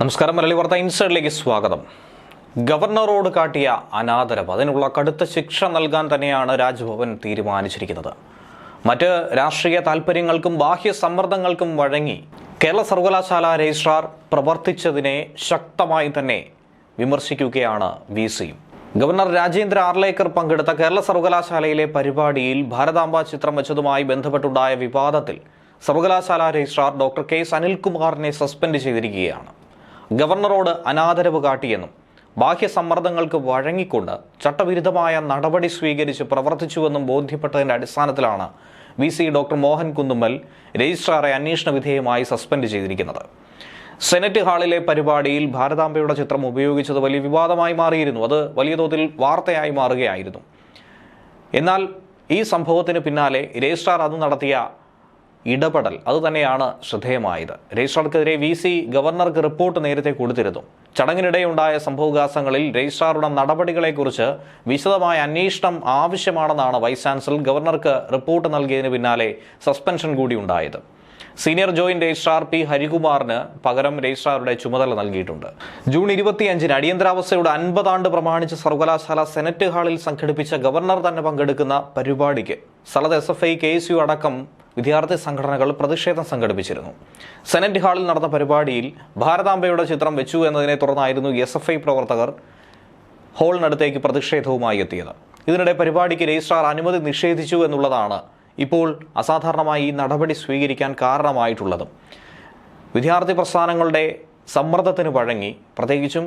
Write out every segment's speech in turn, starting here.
നമസ്കാരം. മലയാളി വാർത്ത ഇൻസൈഡിലേക്ക് സ്വാഗതം. ഗവർണറോട് കാട്ടിയ അനാദരവ് അതിനുള്ള കടുത്ത ശിക്ഷ നൽകാൻ തന്നെയാണ് രാജ്ഭവൻ തീരുമാനിച്ചിരിക്കുന്നത്. മറ്റ് രാഷ്ട്രീയ താൽപ്പര്യങ്ങൾക്കും ബാഹ്യ സമ്മർദ്ദങ്ങൾക്കും വഴങ്ങി കേരള സർവകലാശാല രജിസ്ട്രാർ പ്രവർത്തിച്ചതിനെ ശക്തമായി തന്നെ വിമർശിക്കുകയാണ് വി സിയും ഗവർണർ രാജേന്ദ്ര ആർലേക്കർ പങ്കെടുത്ത കേരള സർവകലാശാലയിലെ പരിപാടിയിൽ ഭാരതാംബ ചിത്രം വെച്ചതുമായി ബന്ധപ്പെട്ടുണ്ടായ വിവാദത്തിൽ സർവകലാശാല രജിസ്ട്രാർ ഡോക്ടർ കെ സനിൽകുമാറിനെ സസ്പെൻഡ് ചെയ്തിരിക്കുകയാണ്. ഗവർണറോട് അനാദരവ് കാട്ടിയെന്നും ബാഹ്യ സമ്മർദ്ദങ്ങൾക്ക് വഴങ്ങിക്കൊണ്ട് ചട്ടവിരുദ്ധമായ നടപടി സ്വീകരിച്ച് പ്രവർത്തിച്ചുവെന്നും ബോധ്യപ്പെട്ടതിന്റെ അടിസ്ഥാനത്തിലാണ് V C doctor Mohan Kunnummal രജിസ്ട്രാറെ അന്വേഷണ വിധേയമായി സസ്പെൻഡ് ചെയ്തിരിക്കുന്നത്. സെനറ്റ് ഹാളിലെ പരിപാടിയിൽ ഭാരതാംബയുടെ ചിത്രം ഉപയോഗിച്ചത് വലിയ വിവാദമായി മാറിയിരുന്നു. അത് വലിയ തോതിൽ വാർത്തയായി മാറുകയായിരുന്നു. എന്നാൽ ഈ സംഭവത്തിന് പിന്നാലെ രജിസ്ട്രാർ അന്ന് നടത്തിയ ഇടപെടൽ. അത് തന്നെയാണ് ശ്രദ്ധേയമായത്. രജിസ്ട്രാർക്കെതിരെ വി സി ഗവർണർക്ക് റിപ്പോർട്ട് നേരത്തെ കൊടുത്തിരുന്നു. ചടങ്ങിനിടെയുണ്ടായ സംഭവവികാസങ്ങളിൽ രജിസ്ട്രാറുടെ നടപടികളെക്കുറിച്ച് വിശദമായ അന്വേഷണം ആവശ്യമാണെന്നാണ് വൈസ് ചാൻസലർ ഗവർണർക്ക് റിപ്പോർട്ട് നൽകിയതിന് പിന്നാലെ സസ്പെൻഷൻ കൂടി ഉണ്ടായത്. സീനിയർ ജോയിന്റ് രജിസ്ട്രാർ പി ഹരികുമാറിന് പകരം രജിസ്ട്രാറുടെ ചുമതല നൽകിയിട്ടുണ്ട്. ജൂൺ ഇരുപത്തിയഞ്ചിന് അടിയന്തരാവസ്ഥയുടെ അൻപതാണ്ട് പ്രമാണിച്ച് സർവകലാശാല സെനറ്റ് ഹാളിൽ സംഘടിപ്പിച്ച ഗവർണർ തന്നെ പങ്കെടുക്കുന്ന പരിപാടിക്ക്. സ്ഥലത്ത് S F I K S U അടക്കം വിദ്യാർത്ഥി സംഘടനകൾ പ്രതിഷേധം സംഘടിപ്പിച്ചിരുന്നു. സെനറ്റ് ഹാളിൽ നടന്ന പരിപാടിയിൽ ഭാരതാംബയുടെ ചിത്രം വെച്ചു എന്നതിനെ തുടർന്നായിരുന്നു എസ് എഫ് ഐ പ്രവർത്തകർ ഹാളിനടുത്തേക്ക് പ്രതിഷേധവുമായി എത്തിയത്. ഇതിനിടെ പരിപാടിക്ക് രജിസ്ട്രാർ അനുമതി നിഷേധിച്ചു എന്നുള്ളതാണ് ഇപ്പോൾ അസാധാരണമായി ഈ നടപടി സ്വീകരിക്കാൻ കാരണമായിട്ടുള്ളതും. വിദ്യാർത്ഥി പ്രസ്ഥാനങ്ങളുടെ സമ്മർദ്ദത്തിന് വഴങ്ങി പ്രത്യേകിച്ചും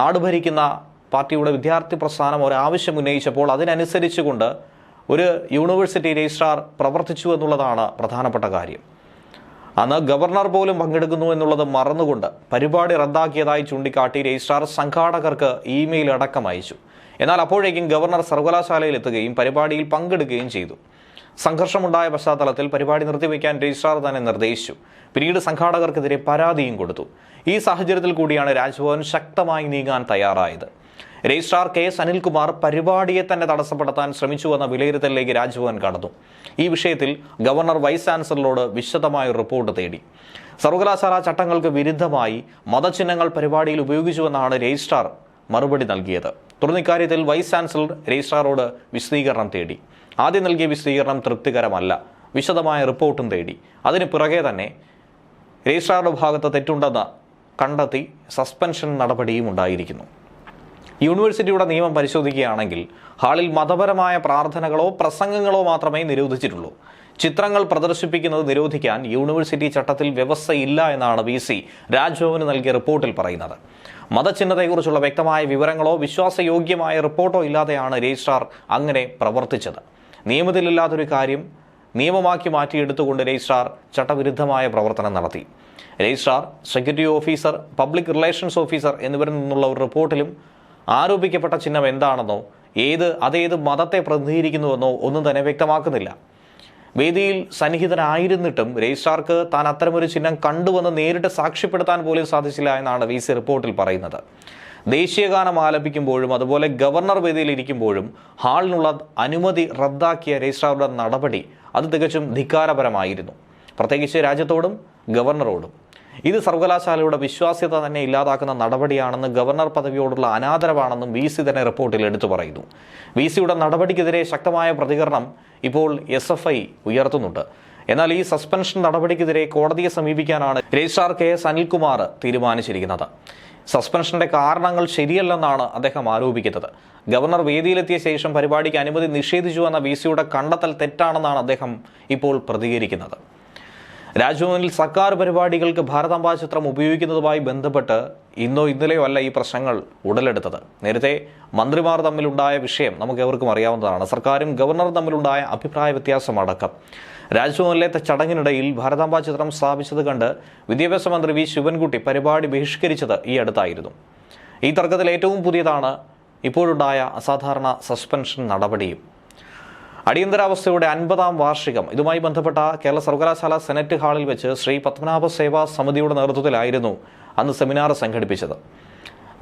നാടുഭരിക്കുന്ന പാർട്ടിയുടെ വിദ്യാർത്ഥി പ്രസ്ഥാനം ഒരാവശ്യം ഉന്നയിച്ചപ്പോൾ അതിനനുസരിച്ചുകൊണ്ട് ഒരു യൂണിവേഴ്സിറ്റി രജിസ്ട്രാർ പ്രവർത്തിച്ചു എന്നുള്ളതാണ് പ്രധാനപ്പെട്ട കാര്യം. അന്ന് ഗവർണർ പോലും പങ്കെടുക്കുന്നു എന്നുള്ളത് മറന്നുകൊണ്ട് പരിപാടി റദ്ദാക്കിയതായി ചൂണ്ടിക്കാട്ടി രജിസ്ട്രാർ സംഘാടകർക്ക് ഇമെയിൽ അടക്കം അയച്ചു. എന്നാൽ അപ്പോഴേക്കും ഗവർണർ സർവകലാശാലയിൽ എത്തുകയും പരിപാടിയിൽ പങ്കെടുക്കുകയും ചെയ്തു. സംഘർഷമുണ്ടായ പശ്ചാത്തലത്തിൽ പരിപാടി നിർത്തിവെക്കാൻ രജിസ്ട്രാർ തന്നെ നിർദ്ദേശിച്ചു. പിന്നീട് സംഘാടകർക്കെതിരെ പരാതിയും കൊടുത്തു. ഈ സാഹചര്യത്തിൽ കൂടിയാണ് രാജ്ഭവൻ ശക്തമായി നീങ്ങാൻ തയ്യാറായത്. രജിസ്ട്രാർ കെ എസ് അനിൽകുമാർ പരിപാടിയെ തന്നെ തടസ്സപ്പെടുത്താൻ ശ്രമിച്ചുവെന്ന വിലയിരുത്തലിലേക്ക് രാജ്ഭവൻ കടന്നു. ഈ വിഷയത്തിൽ ഗവർണർ വൈസ് ചാൻസലറോട് വിശദമായ റിപ്പോർട്ട് തേടി. സർവകലാശാല ചട്ടങ്ങൾക്ക് വിരുദ്ധമായി മതചിഹ്നങ്ങൾ പരിപാടിയിൽ ഉപയോഗിച്ചുവെന്നാണ് രജിസ്ട്രാർ മറുപടി നൽകിയത്. തുടർന്ന് ഇക്കാര്യത്തിൽ വൈസ് ചാൻസലർ രജിസ്ട്രാറോട് വിശദീകരണം തേടി. ആദ്യം നൽകിയ വിശദീകരണം തൃപ്തികരമല്ല. വിശദമായ റിപ്പോർട്ടും തേടി. അതിന് പിറകെ തന്നെ രജിസ്ട്രാറുടെ ഭാഗത്ത് തെറ്റുണ്ടെന്ന് കണ്ടെത്തി സസ്പെൻഷൻ നടപടിയും ഉണ്ടായിരിക്കുന്നു. യൂണിവേഴ്സിറ്റിയുടെ നിയമം പരിശോധിക്കുകയാണെങ്കിൽ ഹാളിൽ മതപരമായ പ്രാർത്ഥനകളോ പ്രസംഗങ്ങളോ മാത്രമേ നിരോധിച്ചിട്ടുള്ളൂ. ചിത്രങ്ങൾ പ്രദർശിപ്പിക്കുന്നത് നിരോധിക്കാൻ യൂണിവേഴ്സിറ്റി ചട്ടത്തിൽ വ്യവസ്ഥയില്ല എന്നാണ് വി സി രാജ്ഭവന് നൽകിയ റിപ്പോർട്ടിൽ പറയുന്നത്. മതചിഹ്നത്തെക്കുറിച്ചുള്ള വ്യക്തമായ വിവരങ്ങളോ വിശ്വാസയോഗ്യമായ റിപ്പോർട്ടോ ഇല്ലാതെയാണ് രജിസ്ട്രാർ അങ്ങനെ പ്രവർത്തിച്ചത്. നിയമത്തിലില്ലാത്തൊരു കാര്യം നിയമമാക്കി മാറ്റിയെടുത്തുകൊണ്ട് രജിസ്ട്രാർ ചട്ടവിരുദ്ധമായ പ്രവർത്തനം നടത്തി. Registrar security officer public relations officer എന്നിവരിൽ നിന്നുള്ള ഒരു റിപ്പോർട്ടിലും ആരോപിക്കപ്പെട്ട ചിഹ്നം എന്താണെന്നോ ഏത് അതേത് മതത്തെ പ്രതിനിധീകരിക്കുന്നുവെന്നോ ഒന്നും തന്നെ വ്യക്തമാക്കുന്നില്ല. വേദിയിൽ സന്നിഹിതനായിരുന്നിട്ടും രജിസ്ട്രാർക്ക് താൻ അത്തരമൊരു ചിഹ്നം കണ്ടുവെന്ന് നേരിട്ട് സാക്ഷ്യപ്പെടുത്താൻ പോലും സാധിച്ചില്ല എന്നാണ് വി സി റിപ്പോർട്ടിൽ പറയുന്നത്. ദേശീയഗാനം ആലപിക്കുമ്പോഴും അതുപോലെ ഗവർണർ വേദിയിൽ ഇരിക്കുമ്പോഴും ഹാളിനുള്ള അനുമതി റദ്ദാക്കിയ രജിസ്ട്രാറുടെ നടപടി അത് തികച്ചും ധിക്കാരപരമായിരുന്നു. പ്രത്യേകിച്ച് രാജ്യത്തോടും ഗവർണറോടും. ഇത് സർവകലാശാലയുടെ വിശ്വാസ്യത തന്നെ ഇല്ലാതാക്കുന്ന നടപടിയാണെന്നും ഗവർണർ പദവിയോടുള്ള അനാദരവാണെന്നും വി സി തന്നെ റിപ്പോർട്ടിൽ എടുത്തു പറയുന്നു. വി സിയുടെ നടപടിക്കെതിരെ ശക്തമായ പ്രതികരണം ഇപ്പോൾ എസ് എഫ് ഐ ഉയർത്തുന്നുണ്ട്. എന്നാൽ ഈ സസ്പെൻഷൻ നടപടിക്കെതിരെ കോടതിയെ സമീപിക്കാനാണ് രജിസ്ട്രാർ കെ എസ് അനിൽകുമാർ തീരുമാനിച്ചിരിക്കുന്നത്. സസ്പെൻഷന്റെ കാരണങ്ങൾ ശരിയല്ലെന്നാണ് അദ്ദേഹം ആരോപിക്കുന്നത്. ഗവർണർ വേദിയിലെത്തിയ ശേഷം പരിപാടിക്ക് അനുമതി നിഷേധിച്ചു എന്ന വി സിയുടെ കണ്ടെത്തൽ തെറ്റാണെന്നാണ് അദ്ദേഹം ഇപ്പോൾ പ്രതികരിക്കുന്നത്. രാജ്ഭവനിൽ സർക്കാർ പരിപാടികൾക്ക് ഭാരതാംബ ചിത്രം ഉപയോഗിക്കുന്നതുമായി ബന്ധപ്പെട്ട് ഇന്നോ ഇന്നലെയോ അല്ല ഈ പ്രശ്നങ്ങൾ ഉടലെടുത്തത്. നേരത്തെ മന്ത്രിമാർ തമ്മിലുണ്ടായ വിഷയം നമുക്ക് എവർക്കും അറിയാവുന്നതാണ്. സർക്കാരും ഗവർണറും തമ്മിലുണ്ടായ അഭിപ്രായ വ്യത്യാസമടക്കം രാജ്ഭവനിലെ ചടങ്ങിനിടയിൽ ഭാരതാംബാ ചിത്രം സ്ഥാപിച്ചത് കണ്ട് വിദ്യാഭ്യാസ മന്ത്രി വി. ശിവൻകുട്ടി പരിപാടി ബഹിഷ്കരിച്ചത് ഈ അടുത്തായിരുന്നു. ഈ തർക്കത്തിൽ ഏറ്റവും പുതിയതാണ് ഇപ്പോഴുണ്ടായ അസാധാരണ സസ്പെൻഷൻ നടപടിയും. അടിയന്തരാവസ്ഥയുടെ അൻപതാം വാർഷികം. ഇതുമായി ബന്ധപ്പെട്ട കേരള സർവകലാശാല സെനറ്റ് ഹാളിൽ വെച്ച് ശ്രീ പത്മനാഭ സേവാ സമിതിയുടെ നേതൃത്വത്തിലായിരുന്നു അന്ന് സെമിനാർ സംഘടിപ്പിച്ചത്.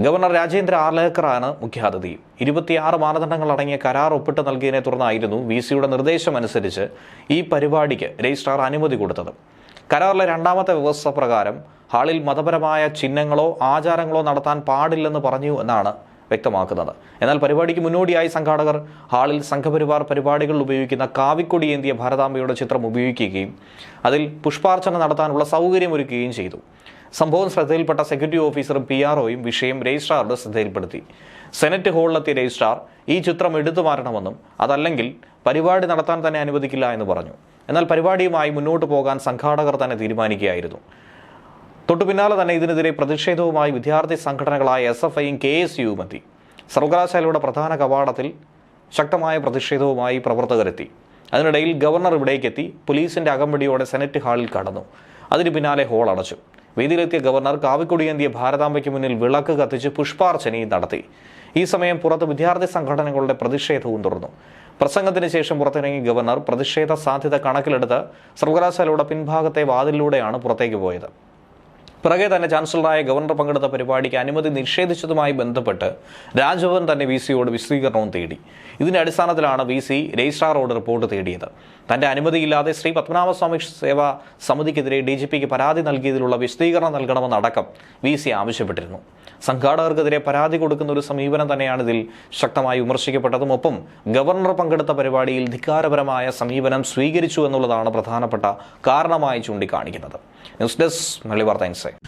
ഗവർണർ രാജേന്ദ്ര ആർലേക്കറാണ് മുഖ്യാതിഥി. ഇരുപത്തിയാറ് മാനദണ്ഡങ്ങൾ അടങ്ങിയ കരാർ ഒപ്പിട്ട് നൽകിയതിനെ തുടർന്നായിരുന്നു വി സിയുടെ നിർദ്ദേശമനുസരിച്ച് ഈ പരിപാടിക്ക് രജിസ്ട്രാർ അനുമതി കൊടുത്തത്. കരാറിലെ രണ്ടാമത്തെ വ്യവസ്ഥ പ്രകാരം ഹാളിൽ മതപരമായ ചിഹ്നങ്ങളോ ആചാരങ്ങളോ നടത്താൻ പാടില്ലെന്ന് പറഞ്ഞു എന്നാണ് വ്യക്തമാക്കുന്നത്. എന്നാൽ പരിപാടിക്ക് മുന്നോടിയായി സംഘാടകർ ഹാളിൽ സംഘപരിവാർ പരിപാടികളിൽ ഉപയോഗിക്കുന്ന കാവിക്കൊടി ഏന്തിയ ഭാരതാംബയുടെ ചിത്രം ഉപയോഗിക്കുകയും അതിൽ പുഷ്പാർച്ചന നടത്താനുള്ള സൗകര്യമൊരുക്കുകയും ചെയ്തു. സംഭവം ശ്രദ്ധയിൽപ്പെട്ട സെക്യൂരിറ്റി ഓഫീസറും പി ആർഒയും വിഷയം രജിസ്ട്രാറുടെ ശ്രദ്ധയിൽപ്പെടുത്തി. സെനറ്റ് ഹാളിലെത്തിയ രജിസ്ട്രാർ ഈ ചിത്രം എടുത്തു മാറണമെന്നും അതല്ലെങ്കിൽ പരിപാടി നടത്താൻ തന്നെ അനുവദിക്കില്ല എന്ന് പറഞ്ഞു. എന്നാൽ പരിപാടിയുമായി മുന്നോട്ട് പോകാൻ സംഘാടകർ തന്നെ തീരുമാനിക്കുകയായിരുന്നു. തൊട്ടു പിന്നാലെ തന്നെ ഇതിനെതിരെ പ്രതിഷേധവുമായി വിദ്യാർത്ഥി സംഘടനകളായ എസ് എഫ് ഐയും കെ എസ് യുവും എത്തി. സർവകലാശാലയുടെ പ്രധാന കവാടത്തിൽ ശക്തമായ പ്രതിഷേധവുമായി പ്രവർത്തകരെത്തി. അതിനിടയിൽ ഗവർണർ ഇവിടേക്കെത്തി പോലീസിന്റെ അകമ്പടിയോടെ സെനറ്റ് ഹാളിൽ കടന്നു. അതിന് പിന്നാലെ ഹോൾ അടച്ചു. വേദിയിലെത്തിയ ഗവർണർ കാവിക്കൊടിയേന്തിയ ഭാരതാംബയ്ക്ക് മുന്നിൽ വിളക്ക് കത്തിച്ച് പുഷ്പാർച്ചനയും നടത്തി. ഈ സമയം പുറത്ത് വിദ്യാർത്ഥി സംഘടനകളുടെ പ്രതിഷേധവും തുടർന്നു. പ്രസംഗത്തിന് ശേഷം പുറത്തിറങ്ങിയ ഗവർണർ പ്രതിഷേധ സാധ്യത കണക്കിലെടുത്ത് സർവകലാശാലയുടെ പിൻഭാഗത്തെ വാതിലിലൂടെയാണ് പുറത്തേക്ക് പോയത്. പിറകെ തന്നെ ചാൻസലറായ ഗവർണർ പങ്കെടുത്ത പരിപാടിക്ക് അനുമതി നിഷേധിച്ചതുമായി ബന്ധപ്പെട്ട് രാജ്ഭവൻ തന്നെ വി സിയോട് വിശദീകരണവും തേടി. ഇതിന്റെ അടിസ്ഥാനത്തിലാണ് വി സി രജിസ്ട്രാറോട് റിപ്പോർട്ട് തേടിയത്. തന്റെ അനുമതിയില്ലാതെ ശ്രീ പത്മനാഭസ്വാമി സേവാ സമിതിക്കെതിരെ ഡി ജി പിക്ക് പരാതി നൽകിയതിലുള്ള വിശദീകരണം നൽകണമെന്നടക്കം വി സി ആവശ്യപ്പെട്ടിരുന്നു. സംഘാടകർക്കെതിരെ പരാതി കൊടുക്കുന്ന ഒരു സമീപനം തന്നെയാണ് ഇതിൽ ശക്തമായി വിമർശിക്കപ്പെട്ടതും. ഒപ്പം ഗവർണർ പങ്കെടുത്ത പരിപാടിയിൽ ധിക്കാരപരമായ സമീപനം സ്വീകരിച്ചു എന്നുള്ളതാണ് പ്രധാനപ്പെട്ട കാരണമായി ചൂണ്ടിക്കാണിക്കുന്നത്. ന്യൂസ് ഡെസ്ക് മള്ളി വാർത്ത ഇൻസൈറ്റ്